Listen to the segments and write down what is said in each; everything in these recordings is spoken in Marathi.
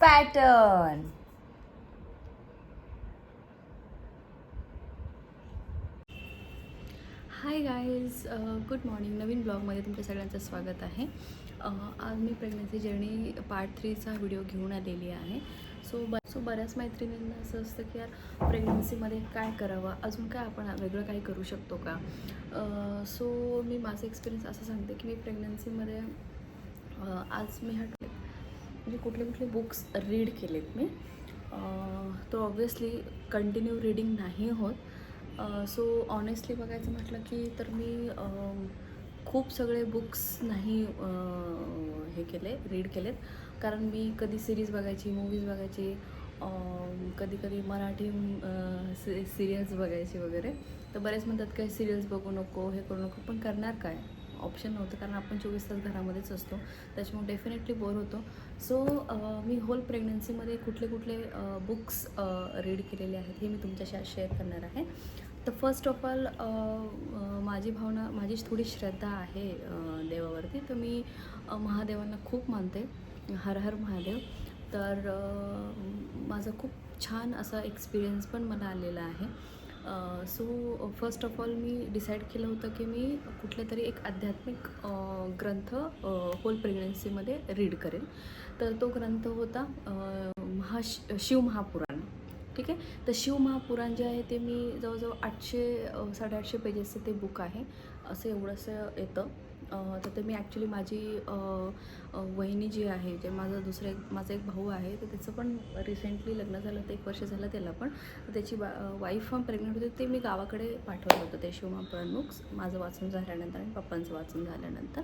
Pattern hi guys good morning नवीन ब्लॉगमध्ये तुमच्या सगळ्यांचं स्वागत आहे. आज मी प्रेग्नन्सी जर्नी पार्ट थ्रीचा व्हिडिओ घेऊन आलेली आहे. सो ब सो बऱ्याच मैत्रिणींना असं असतं की यार प्रेग्नन्सीमध्ये काय करावं? अजून काय आपण वेगळं काही करू शकतो का? सो मी माझा एक्सपिरियन्स असं सांगते की मी प्रेग्नन्सीमध्ये आज मी हा म्हणजे कुठले कुठले बुक्स रीड केलेत मी. तो ऑब्वियसली कंटिन्यू रीडिंग नाही होत. सो ऑनेस्टली बघायचं म्हटलं की तर मी खूप सगळे बुक्स नाही हे केले रीड केलेत. कारण मी कधी सिरीज बघायची मूवीज बघायची कधी कधी मराठी सिरियल्स बघायची वगैरे. तर बरेच म्हणतात काय सिरियल्स बघू नको हे करू नको. पण करणार काय? ऑप्शन नव्हतं कारण आपण चोवीस तास घरामध्येच असतो. त्याच्यामुळे डेफिनेटली बोर होतो. सो मी होल प्रेग्नन्सीमध्ये कुठले कुठले बुक्स रीड केलेले आहेत हे मी तुमच्याशी आज शेअर करणार आहे. तर फर्स्ट ऑफ ऑल माझी भावना माझी थोडी श्रद्धा आहे देवावरती. तर मी महादेवांना खूप मानते. हर हर महादेव. तर माझा खूप छान असा एक्सपिरियन्स पण मला आलेला आहे. सो फर्स्ट ऑफ ऑल मी डिसाईड केलं होतं की मी कुठल्या तरी एक आध्यात्मिक ग्रंथ होल प्रेग्नन्सीमध्ये रीड करेन. तर तो ग्रंथ होता अ, शिव महापुराण. ठीक आहे? तर शिव महापुराण जे आहे ते मी जवळजवळ आठशे साडेआठशे पेजेसचं ते बुक आहे. असं एवढंसं येतं. तर ते मी ॲक्च्युली माझी वहिनी जी आहे जे माझा दुसरं एक माझा एक भाऊ आहे तर त्याचं पण रिसेंटली लग्न झालं तर एक वर्ष झालं त्याला पण. त्याची बा वाईफ पण प्रेग्नंट होती ते मी गावाकडे पाठवलं होतं ते शिवमा प्रमुख. माझं वाचून झाल्यानंतर आणि पप्पांचं वाचून झाल्यानंतर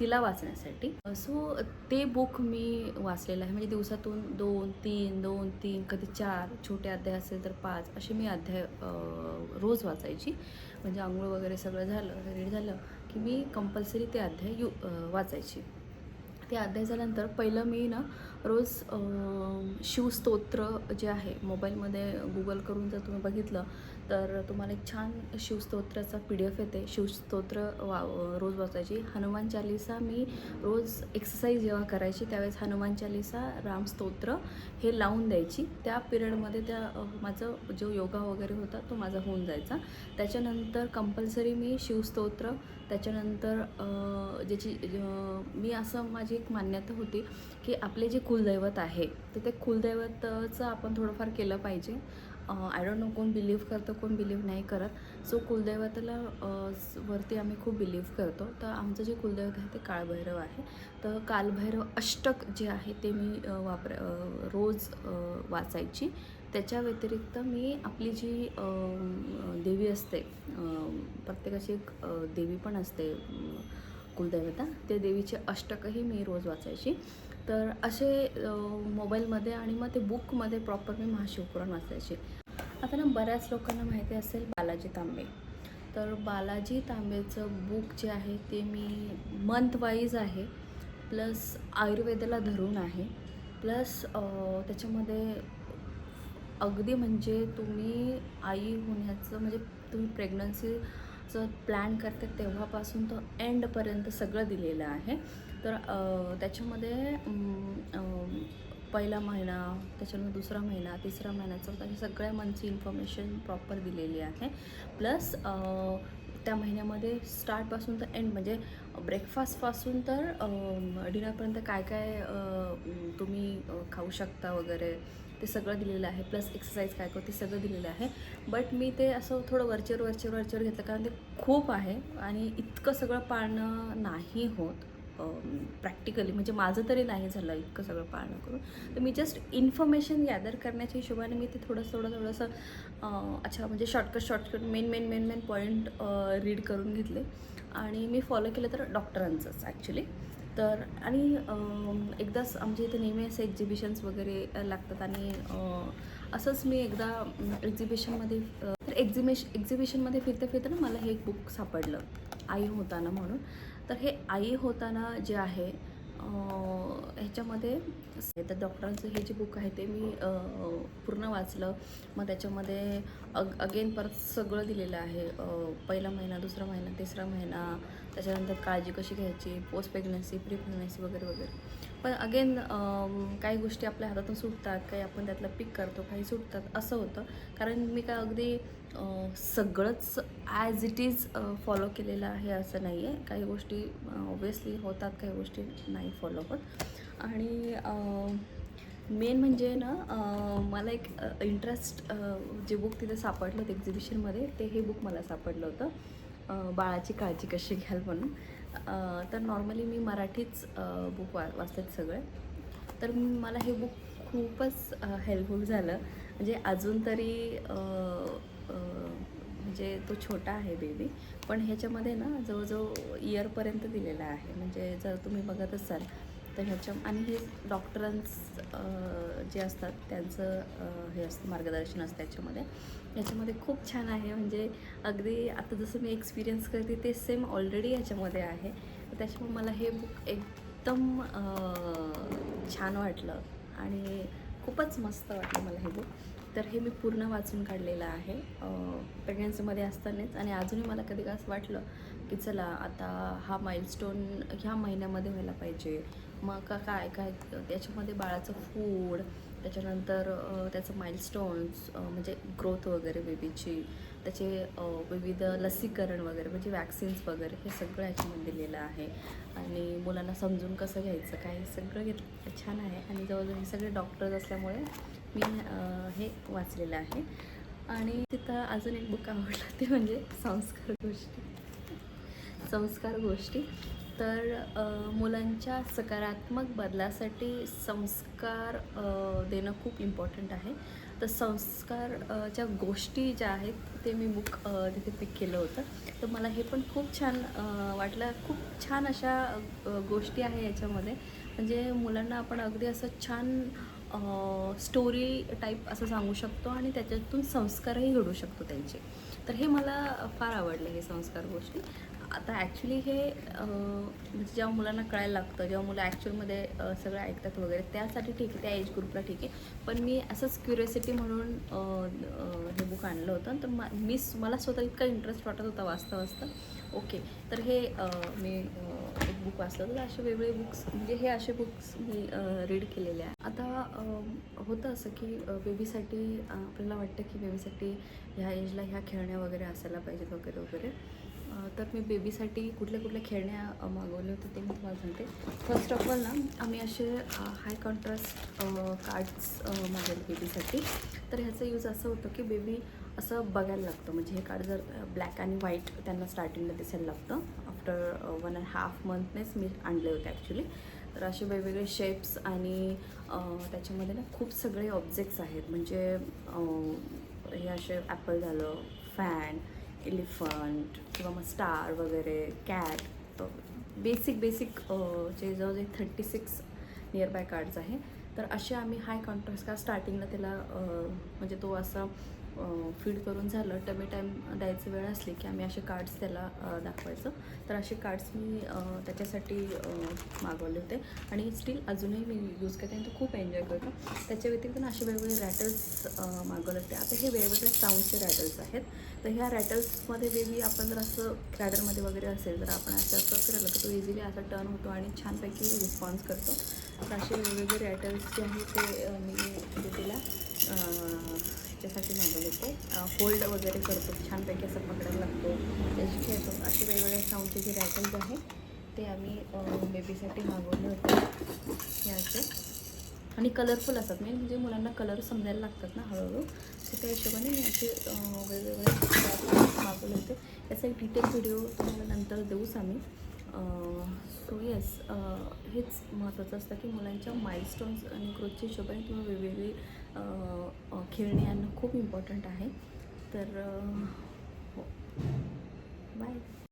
तिला वाचण्यासाठी. सो ते बुक मी वाचलेलं आहे. म्हणजे दिवसातून दोन तीन दोन तीन कधी चार छोटे अध्याय असेल तर पाच असे मी अध्याय रोज वाचायची. म्हणजे आंघोळ वगैरे सगळं झालं रेडी झालं. की मी कंपल्सरी ते अध्याय यू वाचायची. ते अध्याय झाल्यानंतर पहिलं मी ना रोज शिवस्तोत्र जे आहे मोबाईलमध्ये गुगल करून जर तुम्ही बघितलं तर तुम्हाला एक छान शिवस्तोत्राचा पी डी एफ येते शिवस्तोत्र वा रोज वाचायची. हनुमान चालिसा मी रोज एक्सरसाइज जेव्हा करायची त्यावेळेस हनुमान चालिसा रामस्तोत्र हे लावून द्यायची. त्या पिरियडमध्ये त्या माझं जो योगा वगैरे होता तो माझा होऊन जायचा. त्याच्यानंतर कंपल्सरी मी शिवस्तोत्र त्याच्यानंतर ज्याची मी असं माझी एक मान्यता होती की आपले जे कुलदैवत आहे तर ते कुलदैवताचं आपण थोडंफार केलं पाहिजे. आय डोंट नो कोण बिलीव्ह करतं कोण बिलीव्ह नाही करत. सो कुलदैवताला वरती आम्ही खूप बिलीव्ह करतो. तर आमचं जे कुलदैवत आहे ते काळभैरव आहे. तर कालभैरव अष्टक जे आहे ते मी वापर रोज वाचायची. त्याच्या व्यतिरिक्त मी आपली जी देवी असते प्रत्येकाची एक देवी पण असते. कुलदेवता. त्या देवीचे अष्टकही मी रोज वाचायची. तर असे मोबाईलमध्ये आणि मग ते बुकमध्ये प्रॉपर मी महाशिवपुराण वाचायचे. आता ना बऱ्याच लोकांना माहिती असेल बालाजी तांबे. तर बालाजी तांबेचं बुक जे आहे ते मी मंथ वाईज आहे. प्लस आयुर्वेदाला धरून आहे. प्लस त्याच्यामध्ये अगदी म्हणजे तुम्ही आई होण्याचं म्हणजे तुम्ही प्रेग्नन्सी जर प्लॅन करते तेव्हापासून तो एंडपर्यंत सगळं दिलेलं आहे. तर त्याच्यामध्ये पहिला महिना त्याच्यानंतर दुसरा महिना तिसरा महिना चौथा अशा सगळ्या मंथची इन्फॉर्मेशन प्रॉपर दिलेली आहे. प्लस त्या महिन्यामध्ये स्टार्टपासून तर एंड म्हणजे ब्रेकफास्टपासून तर डिनरपर्यंत काय काय तुम्ही खाऊ शकता वगैरे ते सगळं दिलेलं आहे प्लस एक्सरसाइज काय करतो ते सगळं दिलेलं आहे. बट मी ते असं थोडं वरचेवर वरचेवर वरचेवर घेतलं कारण ते खूप आहे आणि इतकं सगळं पाळणं नाही होत प्रॅक्टिकली म्हणजे माझं तरी नाही झालं इतकं सगळं पाळणं करून. तर मी जस्ट इन्फॉर्मेशन गॅदर करण्याच्या हिशोबाने मी ते थोडंसं थोडं थोडंसं अच्छा म्हणजे shortcut shortcut main main main main point read करून घेतले. आणि मी फॉलो केलं तर डॉक्टरांचंच ॲक्च्युली तर आणि एकदाच आमच्या इथे नेहमी असे एक्झिबिशन्स वगैरे लागतात आणि असंच मी एकदा एक्झिबिशनमध्ये तर एक्झिबिश एक्झिबिशनमध्ये फिरता फिरताना मला हे एक बुक सापडलं. आई होताना म्हणून. तर हे आई होताना जे आहे ह्याच्यामध्ये तर डॉक्टरांचं हे जे बुक आहे ते मी पूर्ण वाचलं. मग त्याच्यामध्ये अग अगेन परत सगळं दिलेलं आहे. पहिला महिना दुसरा महिना तिसरा महिना त्याच्यानंतर काळजी कशी घ्यायची पोस्ट प्रेग्नन्सी प्री प्रेग्नन्सी वगैरे वगैरे. पण अगेन काही गोष्टी आपल्या हातातून सुटतात काही आपण त्यातलं पिक करतो काही सुटतात असं होतं. कारण मी काय अगदी सगळंच ॲज इट इज फॉलो केलेलं आहे असं नाही आहे काही गोष्टी ऑब्वियसली होतात काही गोष्टी नाही फॉलो होत. आणि मेन म्हणजे ना मला एक इंटरेस्ट जे बुक तिथे सापडलं होतं एक्झिबिशनमध्ये ते हे बुक मला सापडलं होतं. बाळाची काळजी कशी घ्याल म्हणून. तर नॉर्मली मी मराठीच बुक वा वाचतात सगळे. तर मला हे बुक खूपच हेल्पफुल झालं. म्हणजे अजून तरी म्हणजे तो छोटा आहे बेबी पण ह्याच्यामध्ये ना जवळजवळ इयरपर्यंत दिलेला आहे. म्हणजे जर तुम्ही बघत असाल तर ह्याच्या आणि हे डॉक्टरांस जे असतात त्यांचं हे असतं मार्गदर्शन असतं त्याच्यामध्ये. याच्यामध्ये खूप छान आहे म्हणजे अगदी आता जसं मी एक्सपिरियन्स करते ते सेम ऑलरेडी याच्यामध्ये आहे. तर त्याच्यामुळे मला हे बुक एकदम छान वाटलं. आणि खूपच मस्त वाटलं मला हे बुक तर हे मी पूर्ण वाचून काढलेलं आहे. प्रेग्नन्सीमध्ये असतानाच. आणि अजूनही मला कधी असं वाटलं की चला आता हा माइलस्टोन ह्या महिन्यामध्ये व्हायला पाहिजे. मग का काय काय त्याच्यामध्ये बाळाचं फूड त्याच्यानंतर त्याचं माइलस्टोन्स म्हणजे ग्रोथ वगैरे बेबीची त्याचे विविध लसीकरण वगैरे म्हणजे वॅक्सिन्स वगैरे हे सगळं याच्यामध्ये दिलेलं आहे. आणि मुलांना समजून कसं घ्यायचं काय हे सगळं घेतलं. छान आहे. आणि जवळजवळ हे सगळे डॉक्टर्स असल्यामुळे मी हे वाचलेलं आहे. आणि तिथं अजून एक बुक आवडलं ते म्हणजे संस्कार गोष्टी. संस्कार गोष्टी. तर मुलांच्या सकारात्मक बदलासाठी संस्कार देणं खूप इम्पॉर्टंट आहे. तर संस्कार गोष्टी ज्या आहेत ते मी बुक तिथे पिक केलं होतं. तर मला हे पण खूप छान वाटलं. खूप छान अशा गोष्टी आहे याच्यामध्ये. म्हणजे मुलांना आपण अगदी असं छान स्टोरी टाईप असं सांगू शकतो आणि त्याच्यातून संस्कारही घडू शकतो त्यांचे. तर हे मला फार आवडले हे संस्कार गोष्टी. आता ॲक्च्युली हे म्हणजे जेव्हा मुलांना कळायला लागतं जेव्हा मुलं ॲक्च्युअलमध्ये सगळं ऐकतात वगैरे त्यासाठी ठीक आहे त्या एज ग्रुपला ठीक आहे. पण मी असंच क्युरियोसिटी म्हणून हे बुक आणलं होतं. तर मा मी मला स्वतः इतका इंटरेस्ट वाटत होता वाचता वाचता. ओके तर हे मी एक बुक वाचलं तर असे वेगवेगळे बुक्स म्हणजे हे असे बुक्स मी रीड केलेले आहे आता होतं असं की बेबीसाठी आपल्याला वाटतं की बेबीसाठी ह्या एजला ह्या खेळण्या वगैरे असायला पाहिजेत वगैरे वगैरे. तर मी बेबीसाठी कुठल्या कुठल्या खेळण्या मागवले होते ते मी तुम्हाला सांगते. फर्स्ट ऑफ ऑल ना आम्ही असे हाय कॉन्ट्रास्ट कार्ड्स मागवले बेबीसाठी तर ह्याचं यूज असं होतं की बेबी असं बघायला लागतं. म्हणजे हे कार्ड जर ब्लॅक आणि व्हाईट त्यांना स्टार्टिंगला दिसायला लागतं. आफ्टर वन अँड हाफ मंथनेच मी आणले होते ॲक्च्युली तर असे वेगवेगळे शेप्स आणि त्याच्यामध्ये ना खूप सगळे ऑब्जेक्ट्स आहेत. म्हणजे हे असे ॲपल झालं फॅन एलिफंट किंवा मग स्टार वगैरे कॅट बेसिक बेसिक जे जवळ जे thirty six near by cards आहे. तर असे आम्ही हाय कॉन्ट्रास्ट का स्टार्टिंगला त्याला म्हणजे तो असा फीड करून झालं टमी टाईम द्यायची वेळ असली की आम्ही असे कार्ड्स त्याला दाखवायचं. तर असे कार्ड्स मी त्याच्यासाठी मागवले होते. आणि स्टील अजूनही मी यूज करते आणि तो खूप एन्जॉय करतो. त्याच्या व्यतिरिक्त ना असे वेगवेगळे रॅटल्स मागवले होते. आता हे वेगवेगळे साऊंडचे रॅटल्स आहेत. तर ह्या रॅटल्समध्ये वेगळी आपण जर असं क्रॅडरमध्ये वगैरे असेल तर आपण असं असं करायला तर तो इझिली असा टर्न होतो आणि छानपैकी रिस्पॉन्स करतो. तर असे वेगवेगळे रॅटल्स जे आहेत ते मी तिला ह्याच्यासाठी मागवले होते. होल्ड वगैरे करतो. छानपैकी असं पकडायला लागतो. त्याची खेळतो असे वेगवेगळे साऊंडचे जे रॅटल्स आहेत ते आम्ही बेबीसाठी मागवले होते. याचे आणि कलरफुल असतात. मेन म्हणजे मुलांना कलर समजायला लागतात ना हळूहळू. तर त्या हिशोबाने मी असे वेगवेगळे मागवले होते. याचा एक डिटेल व्हिडिओ तुम्हाला नंतर देऊच आम्ही. सो येस हेच महत्त्वाचं असतं की मुलांच्या माइलस्टोन्स आणि ग्रोथच्या हिशोबाने किंवा वेगवेगळी खेळणे आणणं खूप इम्पॉर्टंट आहे. तर हो. बाय